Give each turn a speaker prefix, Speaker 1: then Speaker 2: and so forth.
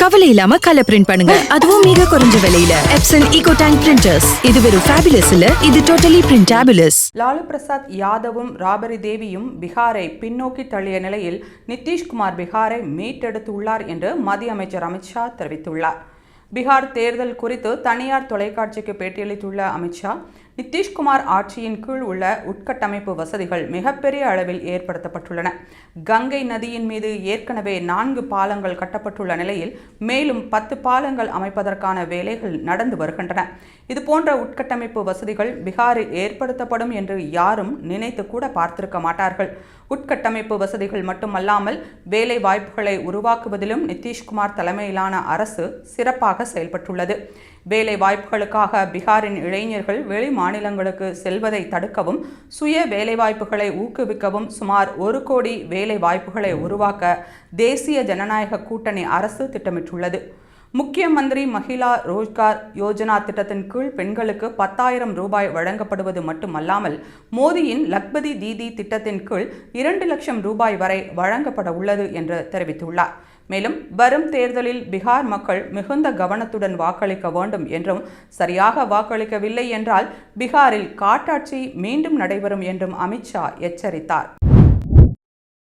Speaker 1: கவலை இல்லாம colour print பண்ணுங்க. அதுவும் மிக குறைஞ்ச விலையில. எப்சன் ஈகோ டேங்க் பிரிண்டர்ஸ் இது வெறும் ஃபேபிலஸ் இல்ல இது டோட்டலி பிரிண்டாபிலஸ்
Speaker 2: லாலு பிரசாத் யாதவும் ராபரி தேவியும் பீகாரை பின்னோக்கி தள்ளிய நிலையில் நிதிஷ்குமார் பீகாரை மீட்டெடுத்துள்ளார் என்று மத்திய அமைச்சர் அமித்ஷா தெரிவித்துள்ளார். பீகார் தேர்தல் குறித்து தனியார் தொலைக்காட்சிக்கு பேட்டியளித்துள்ள அமித்ஷா நிதிஷ்குமார் ஆட்சியின் கீழ் உள்ள உட்கட்டமைப்பு வசதிகள் மிகப்பெரிய அளவில் ஏற்படுத்தப்பட்டுள்ளன. கங்கை நதியின் மீது ஏற்கனவே நான்கு பாலங்கள் கட்டப்பட்டுள்ள நிலையில் மேலும் பத்து பாலங்கள் அமைப்பதற்கான வேலைகள் நடந்து வருகின்றன. இதுபோன்ற உட்கட்டமைப்பு வசதிகள் பீகாரில் ஏற்படுத்தப்படும் என்று யாரும் நினைத்து கூட பார்த்திருக்க மாட்டார்கள். உட்கட்டமைப்பு வசதிகள் மட்டுமல்லாமல் வேலை வாய்ப்புகளை உருவாக்குவதிலும் நிதிஷ்குமார் தலைமையிலான அரசு சிறப்பாக செயல்பட்டுள்ளது. வேலை வாய்ப்புகளுக்காக பீகாரின் இளைஞர்கள் வெளி மாநிலங்களுக்கு செல்வதை தடுக்கவும் சுய வேலைவாய்ப்புகளை ஊக்குவிக்கவும் சுமார் ஒரு கோடி வேலை வாய்ப்புகளை உருவாக்க தேசிய ஜனநாயக கூட்டணி அரசு திட்டமிட்டுள்ளது. முக்கிய மந்திரி மகிழா ரோஜ்கார் யோஜனா திட்டத்தின் கீழ் பெண்களுக்கு பத்தாயிரம் ரூபாய் வழங்கப்படுவது மட்டுமல்லாமல் மோடியின் லக்பதி தீதி திட்டத்தின் கீழ் இரண்டு லட்சம் ரூபாய் வரை வழங்கப்பட உள்ளது என்று தெரிவித்துள்ளார். மேலும் வரும் தேர்தலில் பீகார் மக்கள் மிகுந்த கவனத்துடன் வாக்களிக்க வேண்டும் என்றும் சரியாக வாக்களிக்கவில்லை என்றால் பீகாரில் காட்டாட்சி மீண்டும் நடைபெறும் என்றும் அமித்ஷா எச்சரித்தார்.